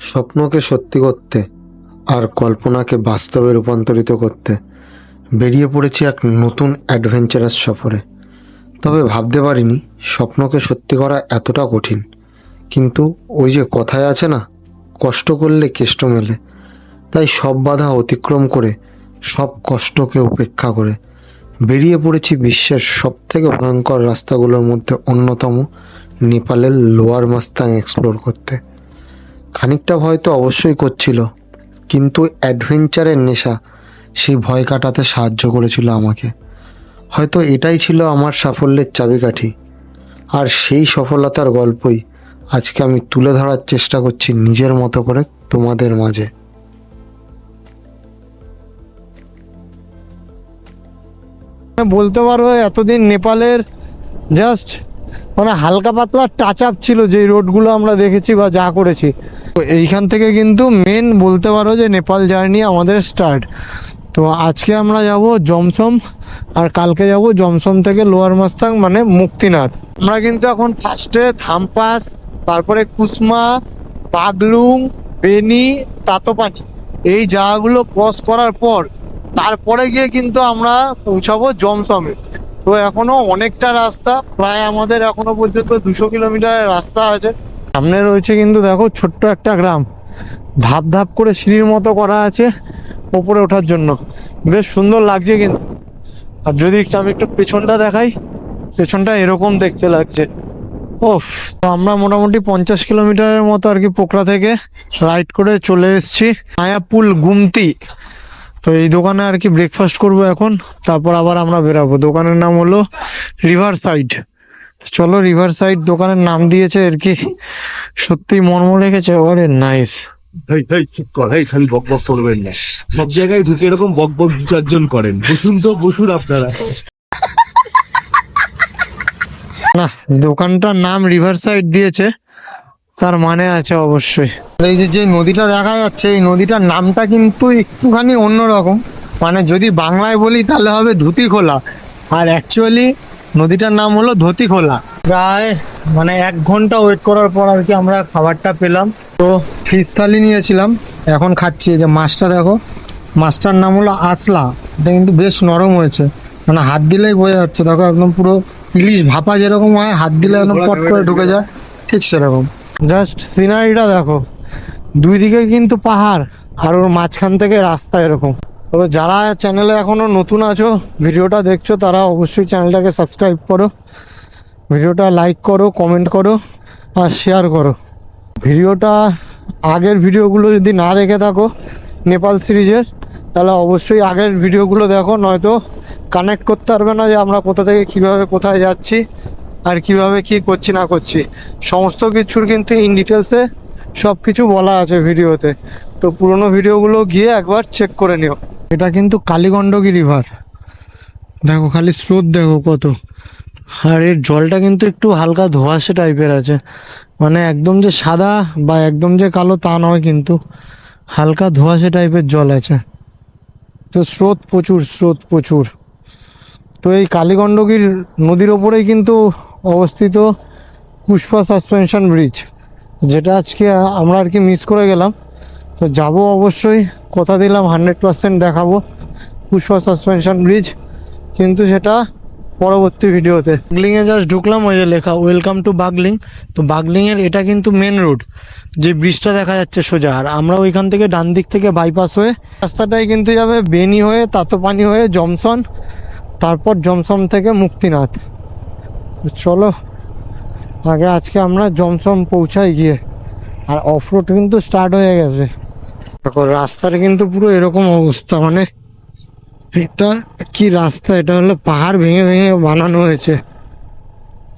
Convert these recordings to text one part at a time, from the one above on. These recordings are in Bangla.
স্বপ্নকে সত্যি করতে আর কল্পনাকে বাস্তবে রূপান্তরিত করতে বেরিয়ে পড়েছি এক নতুন অ্যাডভেঞ্চারাস সফরে। তবে ভাবতে পারিনি স্বপ্নকে সত্যি করা এতটা কঠিন। কিন্তু ওই যে কথায় আছে না, কষ্ট করলে কেষ্ট মেলে। তাই সব বাধা অতিক্রম করে, সব কষ্টকে উপেক্ষা করে বেরিয়ে পড়েছি বিশ্বের সবথেকে ভয়ঙ্কর রাস্তাগুলোর মধ্যে অন্যতম, নেপালের লোয়ার মাস্তাং এক্সপ্লোর করতে। খানিকটা ভয় তো অবশ্যই করছিল, কিন্তু অ্যাডভেঞ্চারের নেশা, সেই ভয় কাটাতে সাহায্য করেছিল আমাকে। হয়তো এটাই ছিল আমার সাফল্যের চাবিকাঠি। আর সেই সফলতার গল্পই আজকে আমি তুলে ধরার চেষ্টা করছি নিজের মতো করে তোমাদের মাঝে। বলতে পারো এতদিন নেপালের জাস্ট মানে হালকা পাতলা টাচ আপ ছিল যে রোডগুলো আমরা দেখেছি বা যা করেছি। তো এইখান থেকে কিন্তু মেন বলতে পারো যে নেপাল জার্নি আমাদের স্টার্ট তো আজকে আমরা যাব জমসম আর কালকে যাব জমসম থেকে লোয়ার মাস্তাং মানে মুক্তিনাথ। আমরা কিন্তু এখন ফার্স্টে থামপাস, তারপরে কুসমা, পাগলুং, বেনি, তাতোপানি এই জায়গাগুলো ক্রস করার পর তারপরে গিয়ে কিন্তু আমরা পৌঁছাবো জমসমে। তো এখনও অনেকটা রাস্তা, প্রায় আমাদের এখনও পর্যন্ত দুশো কিলোমিটারের রাস্তা আছে। সামনে রয়েছে কিন্তু দেখো ছোট্ট একটা গ্রাম। ধাপ ধাপ করে সিঁড়ির মতো করা আছে ওপরে ওঠার জন্য। বেশ সুন্দর লাগছে কিন্তু। আর যদি আমি একটু পেছনটা দেখাই, পেছনটা এরকম দেখতে লাগছে। ওফ, তো আমরা মোটামুটি পঞ্চাশ কিলোমিটারের মতো আর কি পোকরা থেকে রাইড করে চলে এসেছি। মায়াপুল গুমতি। তো এই দোকানে আর কি ব্রেকফাস্ট করব এখন তারপর আবার আমরা বেরাবো। দোকানের নাম হলো রিভার সাইড চলো রিভার সাইড দোকানের নাম দিয়েছে আর কি। সত্যি মর্ম লেগেছে ওরে নাইস সব জায়গায় ঢুকে এরকম বক বক দু চারজন করেন। বসুন তো বসুন আপনারা। না দোকানটার নাম রিভার সাইড দিয়েছে। তার মানে আছে অবশ্যই। এই যে যে নদীটা দেখা যাচ্ছে, এই নদীটার নামটা কিন্তু একটুখানি অন্যরকম। মানে যদি বাংলায় বলি, তাহলে হবে ধুতি খোলা আর অ্যাকচুয়ালি নদীটার নাম হলো ধতি খোলা প্রায় মানে এক ঘণ্টা ওয়েট করার পর আর কি আমরা খাবারটা পেলাম। তো ফিস থালি নিয়েছিলাম, এখন খাচ্ছি। যে মাছটা দেখো, মাছটার নাম হলো আসলা। এটা কিন্তু বেশ নরম হয়েছে। মানে হাত দিলেই বোঝা যাচ্ছে। দেখো একদম পুরো ইলিশ ভাপা যেরকম হয়, হাত দিলে একদম পট করে ঢুকে যায়, ঠিক সেরকম। জাস্ট সিনারিটা দেখো। দুই দিকে কিন্তু পাহাড়, আর ওর মাঝখান থেকে রাস্তা এরকম। তবে যারা চ্যানেলে এখনও নতুন আছো, ভিডিওটা দেখছ, তারা অবশ্যই চ্যানেলটাকে সাবস্ক্রাইব করো। ভিডিওটা লাইক করো, কমেন্ট করো, আর শেয়ার করো। ভিডিওটা আগের ভিডিওগুলো যদি না দেখে থাকো, নেপাল সিরিজের, তাহলে অবশ্যই আগের ভিডিওগুলো দেখো, নয়তো কানেক্ট করতে পারবে না যে আমরা কোথা থেকে, কীভাবে, কোথায় যাচ্ছি। আর কীভাবে কি করছি না করছি, সমস্ত কিছুর কিন্তু ইন ডিটেলসে সব কিছু বলা আছে ভিডিওতে। তো পুরোনো ভিডিওগুলো গিয়ে একবার চেক করে নিও। এটা কিন্তু কালীগণ্ডকী রিভার দেখো খালি স্রোত দেখো কত। আর এর জলটা কিন্তু একটু হালকা ধোঁয়াশে টাইপের আছে। মানে একদম যে সাদা বা একদম যে কালো তা নয় কিন্তু হালকা ধোঁয়াশে টাইপের জল আছে। তো স্রোত প্রচুর স্রোত প্রচুর। তো এই কালীগণ্ডকীর নদীর ওপরেই কিন্তু অবস্থিত পুষ্পা সাসপেনশন ব্রিজ যেটা আজকে আমরা আর কি মিস করে গেলাম। তো যাব অবশ্যই, কথা দিলাম হান্ড্রেড পার্সেন্ট দেখাবো পুষ্পা সাসপেনশন ব্রিজ কিন্তু সেটা পরবর্তী ভিডিওতে। বাগলিংয়ে জাস্ট ঢুকলাম, ওই যে লেখা ওয়েলকাম টু বাগলিং তো বাগলিংয়ের এটা কিন্তু মেন রোড যে ব্রিজটা দেখা যাচ্ছে সোজা। আর আমরা ওইখান থেকে ডান দিক থেকে বাইপাস হয়ে, রাস্তাটাই কিন্তু যাবে বেনি হয়ে, তাতোপানি হয়ে জমসন তারপর জমসম থেকে মুক্তিনাথ চলো, আগে আজকে আমরা জমসম পৌঁছাই গিয়ে। আর অফ রোড কিন্তু স্টার্ট হয়ে গেছে। রাস্তার কিন্তু পুরো এরকম অবস্থা মানে এটা কি রাস্তা? এটা হলো পাহাড় ভেঙে ভেঙে বানানো হয়েছে।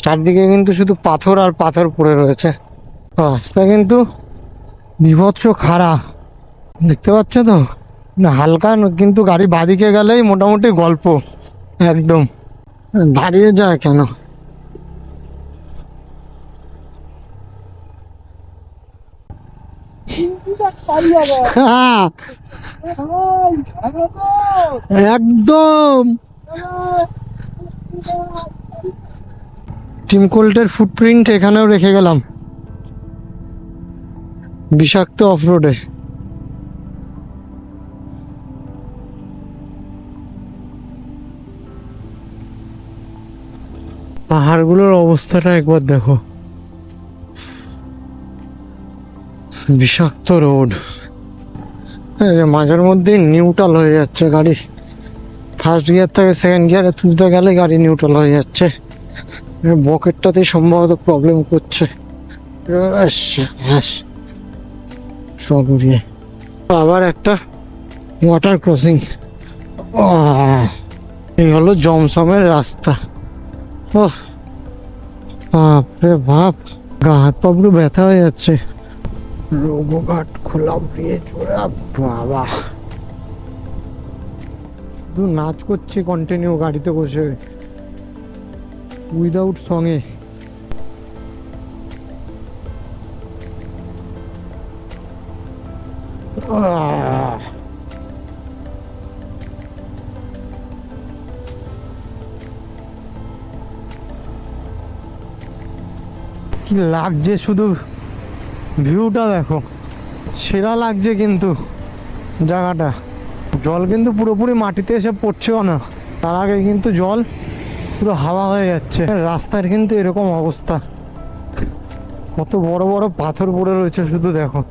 চারদিকে কিন্তু শুধু পাথর আর পাথর পড়ে রয়েছে। রাস্তা কিন্তু বিভৎস খাড়া। দেখতে পাচ্ছ তো? না, হালকা কিন্তু গাড়ি বাদিকে গেলেই মোটামুটি গল্প, একদম। দাঁড়িয়ে যায় কেন হ্যাঁ একদম। টিম কোল্টের ফুটপ্রিন্ট এখানেও রেখে গেলাম। বিষাক্ত অফরোডে পাহাড়গুলোর অবস্থাটা একবার দেখো। বিষাক্ত রোড। মাঝের মধ্যেই নিউট্রাল হয়ে যাচ্ছে গাড়ি। ফার্স্ট গিয়ার থেকে সেকেন্ড গিয়ারে তুলতে গেলে গাড়ি নিউট্রাল হয়ে যাচ্ছে। বকেটটাতেই সম্ভবত প্রবলেম করছে। সব আবার একটা ওয়াটার ক্রসিং এই হলো জমসমের রাস্তা। ও বাপরে বাপ। গা হাত পা পুরো ব্যথা হয়ে যাচ্ছে। রোগঘাট খোলা ব্রিজ বাবা। শুধু নাচ করছে কন্টিনিউ গাড়িতে বসে। উইদাউট সঙ্গে কি লাগছে শুধু? ভিউটা দেখো। সেরা লাগছে কিন্তু জায়গাটা। জল কিন্তু পুরোপুরি মাটিতে এসে পড়ছেও না। তার আগে কিন্তু জল পুরো হাওয়া হয়ে যাচ্ছে। রাস্তার কিন্তু এরকম অবস্থা। কত বড় বড় পাথর পড়ে রয়েছে শুধু দেখো।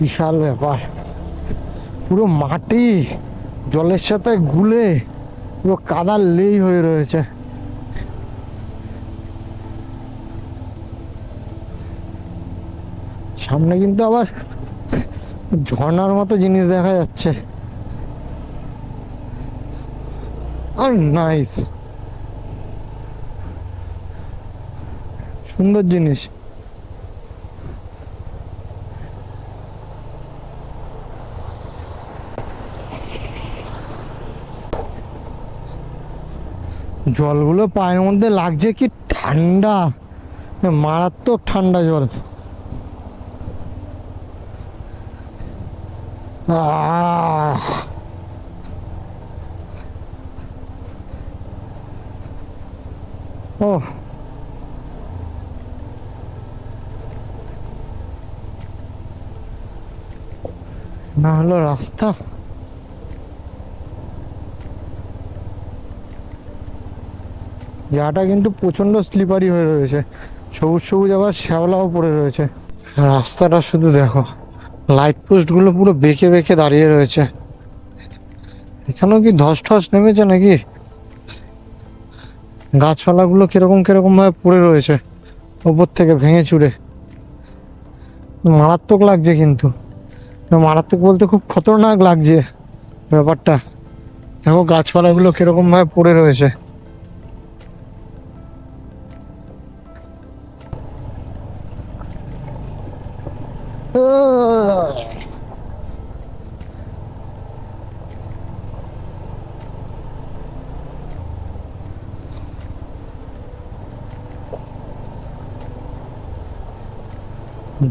বিশাল ব্যাপার। পুরো মাটি জলের সাথে গুলে পুরো কাদার লেই হয়ে রয়েছে। সামনে কিন্তু আবার ঝর্ণার মতো জিনিস দেখা যাচ্ছে। আর নাইস সুন্দর জিনিস। জলগুলো পায়ের মধ্যে লাগছে কি ঠান্ডা? মারাত্মক ঠান্ডা জল। ও না হলো রাস্তা? জায়গাটা কিন্তু প্রচণ্ড স্লিপারি হয়ে রয়েছে। সবুজ সবুজ আবার শ্যাওলাও পড়ে রয়েছে। রাস্তাটা শুধু দেখো লাইট পোস্টগুলো পুরো বেঁকে বেঁকে দাঁড়িয়ে রয়েছে। এখানেও কি ধস ঠস নেমেছে নাকি? গাছপালাগুলো কীরকম কীরকম ভাবে পড়ে রয়েছে, ওপর থেকে ভেঙে চুড়ে। মারাত্মক লাগছে কিন্তু। মারাত্মক বলতে খুব খতরনাক লাগছে ব্যাপারটা। দেখো গাছপালাগুলো কীরকম ভাবে পড়ে রয়েছে।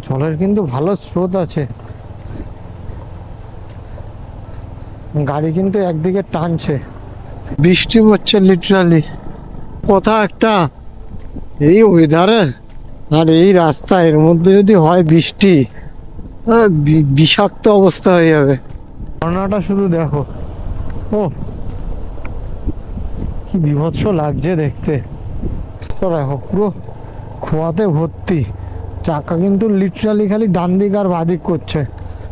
জলের কিন্তু ভালো স্রোত আছে। গাড়ি কিন্তু একদিকে টানছে। বৃষ্টি হচ্ছে লিটারালি কথা একটা, এই ওয়েদারে আর এই রাস্তা, এর মধ্যে যদি হয় বৃষ্টি বিষাক্ত অবস্থা হয়ে যাবে। ঝর্ণাটা শুধু দেখো। ও কি বিভৎস লাগছে দেখতে। তো দেখো পুরো খোয়াতে ভর্তি। চাকা কিন্তু লিটারালি খালি ডান দিক আর বাদিক করছে।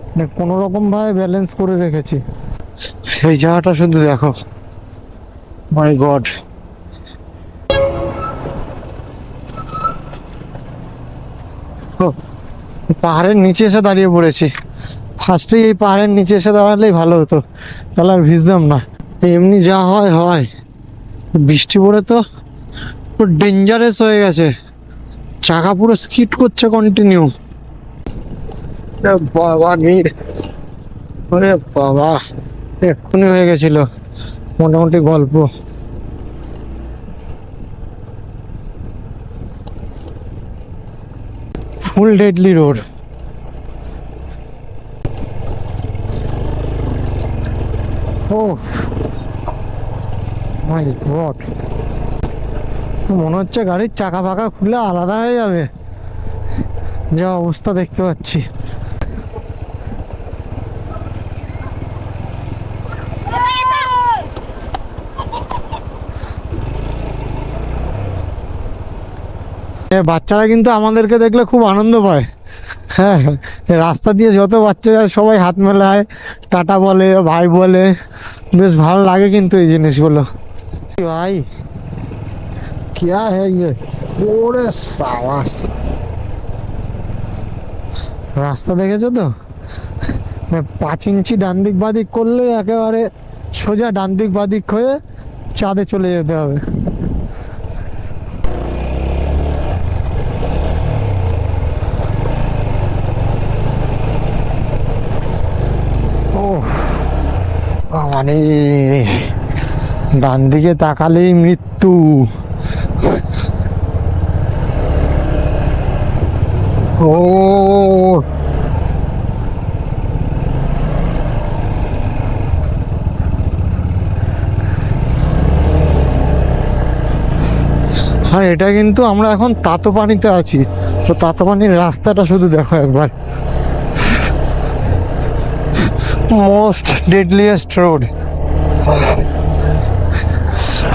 মানে কোনো রকম ভাবে ব্যালেন্স করে রেখেছি। সেই জায়গাটা শুধু দেখো। মাই গড পাহাড়ের নিচে এসে দাঁড়িয়ে পড়েছি। ফার্স্টেই এই পাহাড়ের নিচে এসে দাঁড়ালেই ভালো হতো। তাহলে আর ভিজতাম না। এমনি যা হয় হয়। বৃষ্টি পড়ে তো পুরো ডেঞ্জারাস হয়ে গেছে। চাকা পুরো স্কিট করছে কন্টিনিউ বাবা নি ওরে বাবা, এক্ষুনি হয়ে গেছিল। মোটামুটি গল্প। ফুল ডেডলি রোড। মাই মনে হচ্ছে গাড়ির চাকা ফাকা খুলে আলাদা হয়ে যাবে। যা অবস্থা দেখতে পাচ্ছি। বাচ্চারা কিন্তু আমাদেরকে দেখলে খুব আনন্দ পায় হ্যাঁ এ রাস্তা দিয়ে যত বাচ্চা যায় সবাই হাত মেলায় টাটা বলে ভাই বলে বেশ ভালো লাগে কিন্তু এই জিনিসগুলো ভাই क्या है ये ওরে সাবাস রাস্তা দেখেছো তো মানে পাঁচ ইঞ্চি ডান দিক বাদিক করলে একেবারে সোজা ডান দিক বাদিক হয়ে চাঁদে চলে যেতে হবে মানে ডান দিকে তাকালেই মৃত্যু। ও। হ্যাঁ এটা কিন্তু আমরা এখন তাতো পানিতে আছি। তো তাতো পানির রাস্তাটা শুধু দেখো একবার। মোস্ট ডেডলিয়েস্ট রোড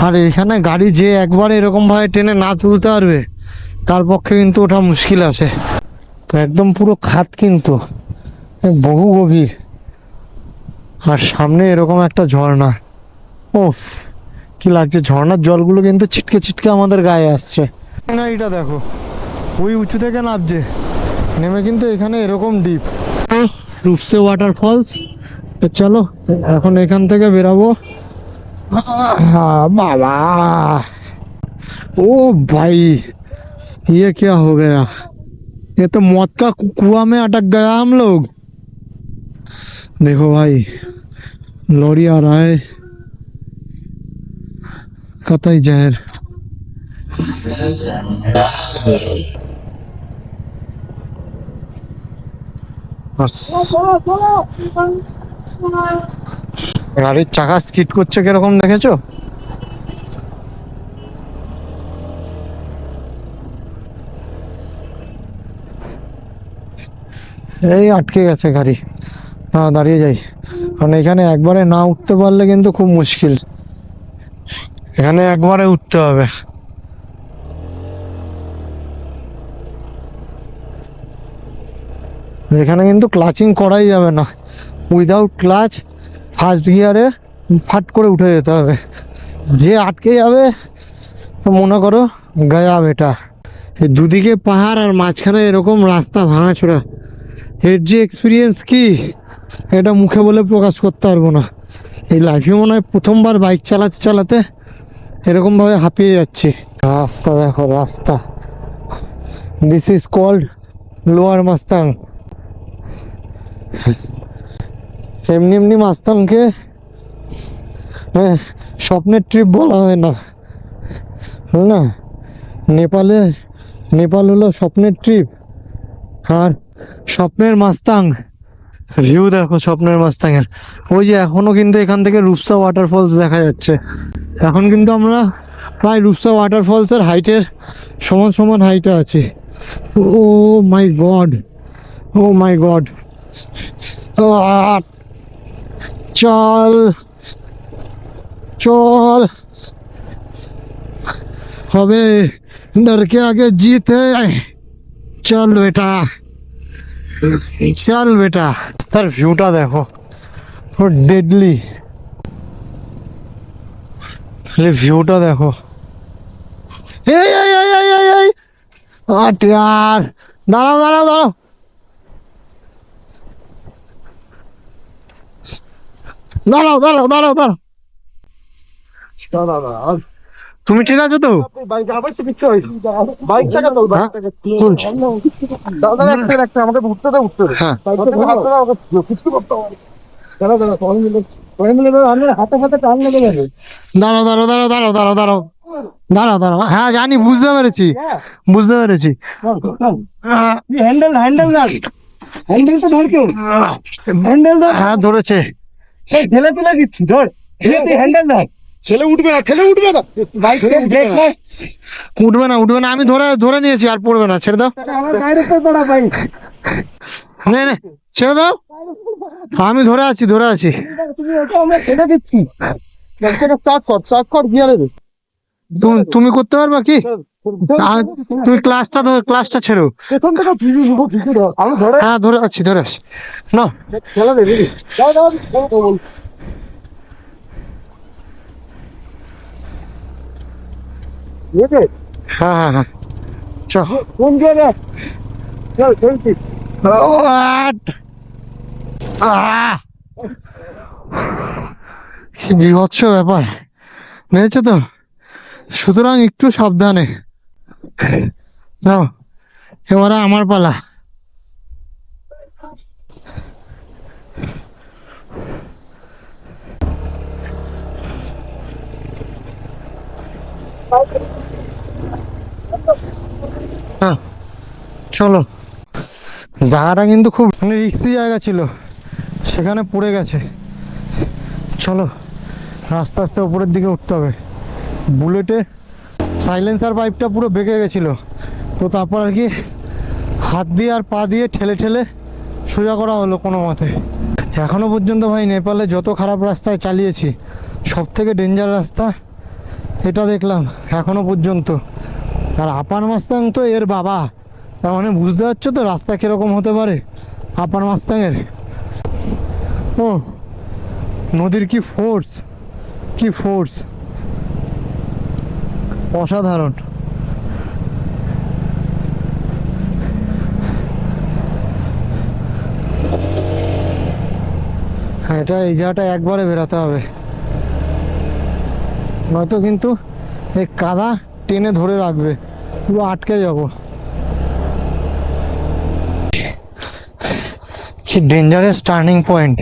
আর এখানে গাড়ি যে একবার এরকম ভাবে টেনে না তুলতে পারবে, তার পক্ষে কিন্তু ওঠা মুশকিল আছে। তো একদম পুরো খাত কিন্তু, বহু গভীর। আর সামনে এরকম একটা ঝর্ণা। ওফ কি লাগছে? ঝর্ণার জলগুলো কিন্তু ছিটকে ছিটকে আমাদের গায়ে আসছে। না এটা দেখো, ওই উঁচু থেকে নামছে। নেমে কিন্তু এখানে এরকম ডিপ রূপসে ওয়াটারফলস তো চলো এখন এখান থেকে বেরাবো আহ, বাবা ओ भाई ये क्या हो गया ये तो मौत का कु- कुआं में अटक गया हम लोग देखो भाई लॉरी आ रहा है कतई जहर बस গাড়ির চাকা স্কিট করছে কীরকম দেখেছ? এই আটকে গেছে গাড়ি। না দাঁড়িয়ে যাই। কারণ এখানে একবারে না উঠতে পারলে কিন্তু খুব মুশকিল। এখানে একবারে উঠতে হবে। এখানে কিন্তু ক্লাচিং করাই যাবে না। উইদাউট ক্লাচ ফার্স্ট গিয়ারে ফাট করে উঠে যেতে হবে। যে আটকে যাবে মনে করো গয়া বেটা দুদিকে পাহাড় আর মাঝখানে এরকম রাস্তা ভাঙাচোরা। এর যে এক্সপিরিয়েন্স কি, এটা মুখে বলে প্রকাশ করতে পারব না। এই লাইফে মনে হয় প্রথমবার বাইক চালাতে চালাতে এরকমভাবে হাঁপিয়ে যাচ্ছি। রাস্তা দেখো, রাস্তা। This is called lower Mustang এমনি এমনি মাস্তাংকে হ্যাঁ স্বপ্নের ট্রিপ বলা হয় না। না? নেপালে, নেপাল হলো স্বপ্নের ট্রিপ আর স্বপ্নের মাস্তাং ভিউ দেখো স্বপ্নের মাস্তাঙের ওই যে এখনও কিন্তু এখান থেকে রূপসা ওয়াটারফলস দেখা যাচ্ছে। এখন কিন্তু আমরা প্রায় রূপসা ওয়াটারফলসের হাইটের সমান সমান হাইটে আছি। Oh my God, oh my god. চল চল হবে डर के आगे जीत है চল বেটা চল বেটা তার ভিউটা দেখো ও ডেডলি ভিউটা দেখো এই এই এই এই এই এই আট यार দাঁড়াও দাঁড়াও দাঁড়াও দাঁড়াও দাঁড়াও দাঁড়াও দাঁড়াও। তুমি ঠিক আছো তো? হ্যাঁ? হ্যাঁ দাঁড়াও দাঁড়াও দাঁড়াও দাঁড়াও দাঁড়াও দাঁড়াও দাঁড়াও দাঁড়াও। হ্যাঁ জানি বুঝতে পেরেছি। বুঝতে পেরেছি। হ্যান্ডেল হ্যান্ডেল ধর। হ্যান্ডেল তো ধর কেউ। হ্যান্ডেল হ্যাঁ ধরেছে। এই ঠেলে তুলে দিচ্ছি ধর। ঢেলে তুই হ্যান্ডেল ধর ছেলে উঠবে না ছেলে উঠবে না। বাইক ব্রেক উঠবে না। উঠবে না আমি ধরে ধরে নিয়েছি আর পড়বে না ছেড়ে দাও। বাইক। নে নে ছেড়ে দাও। আমি ধরে আছি ধরে আছি। তুমি ওটা আমরা ছেড়ে দিচ্ছি। কর কর গিয়ারে তুমি করতে পারবা কি? তুমি ক্লাসটা ধর ক্লাসটা ছেড়ো। হ্যাঁ ধরে আছি ধরে আছি। না। হ্যাঁ হ্যাঁ হ্যাঁ। চল কোন চল বিভৎস ব্যাপার। মেরেছো তো? সুতরাং একটু সাবধানে। নাও এবারে আমার পালা। হ্যাঁ চলো। জায়গাটা কিন্তু খুব রিক্সি জায়গা ছিল। সেখানে পড়ে গেছে। চলো, আস্তে আস্তে ওপরের দিকে উঠতে হবে। বুলেটে সাইলেন্সার পাইপটা পুরো বেঁকে গেছিল। তো তারপর আর কি হাত দিয়ে আর পা দিয়ে ঠেলে ঠেলে সোজা করা হলো কোনো মতে। এখনও পর্যন্ত ভাই নেপালে যত খারাপ রাস্তায় চালিয়েছি সব থেকে ডেঞ্জার রাস্তা এটা দেখলাম এখনও পর্যন্ত। আর আপার মাস্তাং তো এর বাবা, তার মানে বুঝতে পারছ তো রাস্তা কীরকম হতে পারে আপার মাস্তাংয়ের? ও, নদীর কি ফোর্স কি ফোর্স অসাধারণ। হ্যাঁ এটা এই জায়গাটা একবারে বেরাতে হবে। নয়তো কিন্তু এই কাদা টেনে ধরে রাখবে, পুরো আটকে যাব। কি ডেঞ্জারাস টার্নিং পয়েন্ট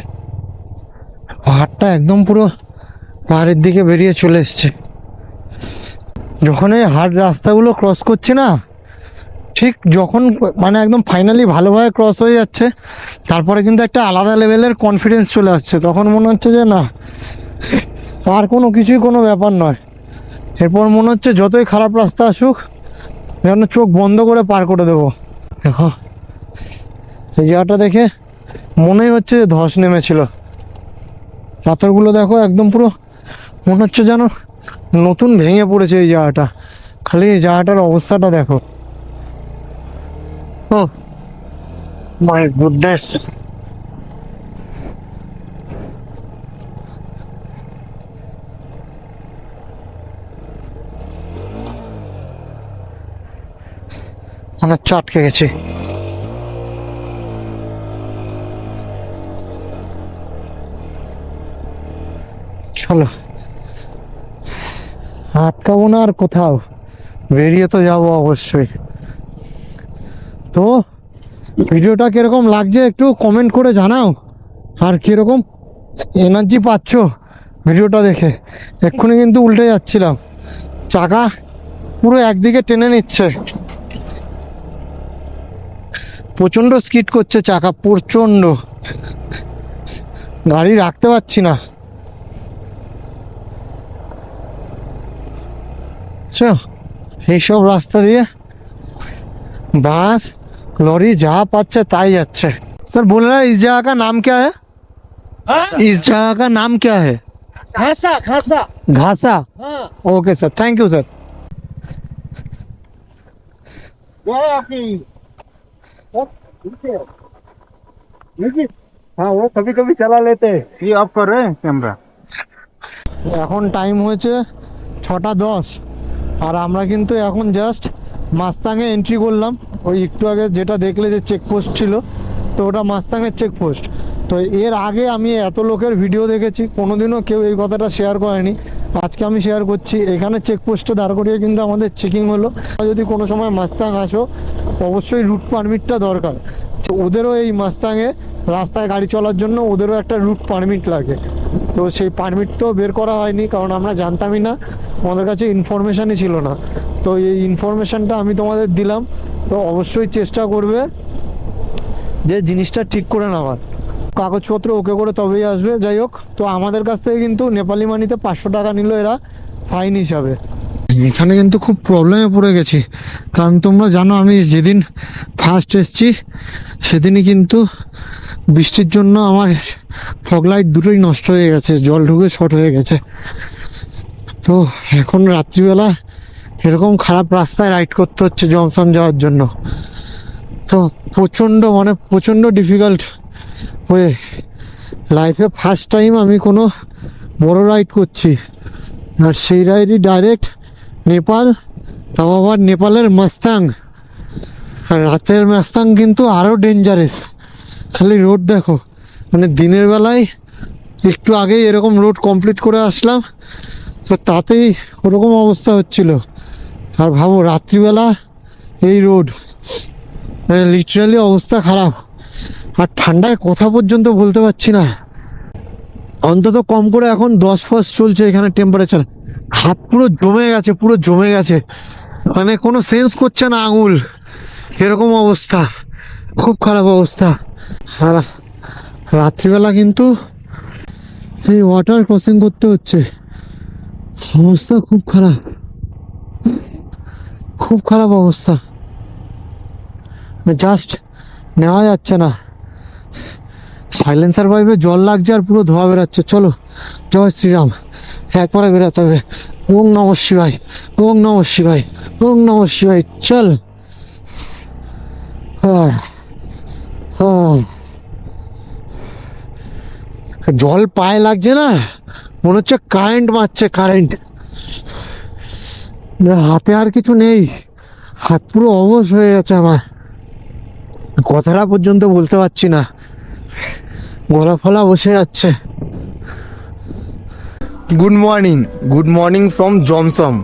পাহাড়টা একদম পুরো পাহাড়ের দিকে বেরিয়ে চলে এসছে। যখন এই হার্ড রাস্তাগুলো ক্রস করছে না, ঠিক যখন মানে একদম ফাইনালি ভালোভাবে ক্রস হয়ে যাচ্ছে, তারপরে কিন্তু একটা আলাদা লেভেলের কনফিডেন্স চলে আসছে। তখন মনে হচ্ছে যে না, আর কোনো কিছুই কোনো ব্যাপার নয়। এরপর মনে হচ্ছে যতই খারাপ রাস্তা আসুক, যেন চোখ বন্ধ করে পার করে দেবো। দেখো, এই জায়গাটা দেখে মনেই হচ্ছে যে ধস নেমেছিল। পাথরগুলো দেখো একদম পুরো, মনে হচ্ছে যেন নতুন ভেঙে পড়েছে এই জায়গাটা। খালি এই জায়গাটার অবস্থাটা দেখো। ও মাই গুডনেস হচ্ছে আটকে গেছে। চলো। আটকাবো না আর কোথাও। বেরিয়ে তো যাব অবশ্যই। তো, ভিডিওটা কীরকম লাগছে একটু কমেন্ট করে জানাও। আর কীরকম এনার্জি পাচ্ছ ভিডিওটা দেখে। এক্ষুনি কিন্তু উল্টে যাচ্ছিলাম। চাকা পুরো একদিকে টেনে নিচ্ছে। প্রচণ্ড স্কিড করছে চাকা, প্রচণ্ড। গাড়ি রাখতে পারছি না। পাচ্ছ এইসব রাস্তা দিয়ে বাস লরি যা পাচ্ছে তাই যাচ্ছে। बोल रहा है इस जगह का नाम क्या है हाँ? इस जगह का नाम क्या है घासा घासा घासा okay sir thank you sir हाँ वो कभी कभी चला लेते ये आप कर रहे हैं कैमरा এখন টাইম হয়েছে ছটা দশ। আর আমরা কিন্তু এখন জাস্ট মাস্তাঙে এন্ট্রি করলাম। ওই একটু আগে যেটা দেখলে যে চেকপোস্ট ছিল, তো ওটা মাস্তাঙের চেকপোস্ট তো এর আগে আমি এত লোকের ভিডিও দেখেছি, কোনোদিনও কেউ এই কথাটা শেয়ার করেনি। আজকে আমি শেয়ার করছি, এখানে চেকপোস্টে দাঁড় করিয়ে কিন্তু আমাদের চেকিং হলো। যদি কোনো সময় মাস্তাং আসো, অবশ্যই রুট পারমিটটা দরকার। ওদেরও এই মাস্তাঙে রাস্তায় গাড়ি চলার জন্য ওদেরও একটা রুট পারমিট লাগে। তো সেই পারমিট তো বের করা হয়নি, কারণ আমরা জানতামই না, আমাদের কাছে ইনফরমেশানই ছিল না। তো এই ইনফরমেশানটা আমি তোমাদের দিলাম, তো অবশ্যই চেষ্টা করবে যে জিনিসটা ঠিক করে নেওয়ার। কাগজপত্র ওকে করে তবেই আসবে, যাই হোক, তো আমাদের কাছ থেকে কিন্তু নেপালি মানিতে পাঁচশো টাকা নিল এরা ফাইন হিসাবে। এখানে কিন্তু খুব প্রবলেমে পড়ে গেছি, কারণ তোমরা জানো আমি যেদিন ফার্স্ট এসছি, সেদিনই কিন্তু বৃষ্টির জন্য আমার ফগ লাইট দুটোই নষ্ট হয়ে গেছে, জল ঢুকে শর্ট হয়ে গেছে। তো এখন রাত্রিবেলা এরকম খারাপ রাস্তায় রাইড করতে হচ্ছে জংশন যাওয়ার জন্য। তো প্রচণ্ড মানে প্রচণ্ড ডিফিকাল্ট হয়ে লাইফে ফার্স্ট টাইম আমি কোনো বড় রাইড করছি। আর সেই রাইডই ডাইরেক্ট নেপাল, তাও আবার নেপালের মাস্তাং আর রাতের মাস্তাং কিন্তু আরও ডেঞ্জারাস খালি রোড দেখো। মানে দিনের বেলায় একটু আগেই এরকম রোড কমপ্লিট করে আসলাম, তো তাতেই ওরকম অবস্থা হচ্ছিল। আর ভাবো, রাত্রিবেলা এই রোড মানে লিটারালি অবস্থা খারাপ। আর ঠান্ডায় কথা পর্যন্ত বলতে পারছি না। অন্তত কম করে এখন দশ ফাস চলছে এখানে টেম্পারেচার হাত পুরো জমে গেছে, পুরো জমে গেছে। মানে কোনো সেন্স করছে না আঙুল। এরকম অবস্থা। খুব খারাপ অবস্থা। আর রাত্রিবেলা কিন্তু এই ওয়াটার ক্রসিং করতে হচ্ছে। অবস্থা খুব খারাপ। খুব খারাপ অবস্থা। জাস্ট নেওয়া যাচ্ছে না। সাইলেন্সার পাইপে জল লাগছে আর পুরো ধোয়া বেরাচ্ছে। চলো, জয় শ্রীরাম। একবারে বেরাতে হবে। ওং নম শিবাই ওং নম শিবাই ওং নম শিবাই চল। আহ। জল পায়ে লাগছে না? মনে হচ্ছে কারেন্ট মারছে কারেন্ট হাতে আর কিছু নেই। হাত পুরো অবশ হয়ে গেছে আমার। কথাটা পর্যন্ত বলতে পারছি না। গলা ফলা বসে যাচ্ছে। Good morning good morning from Jomsom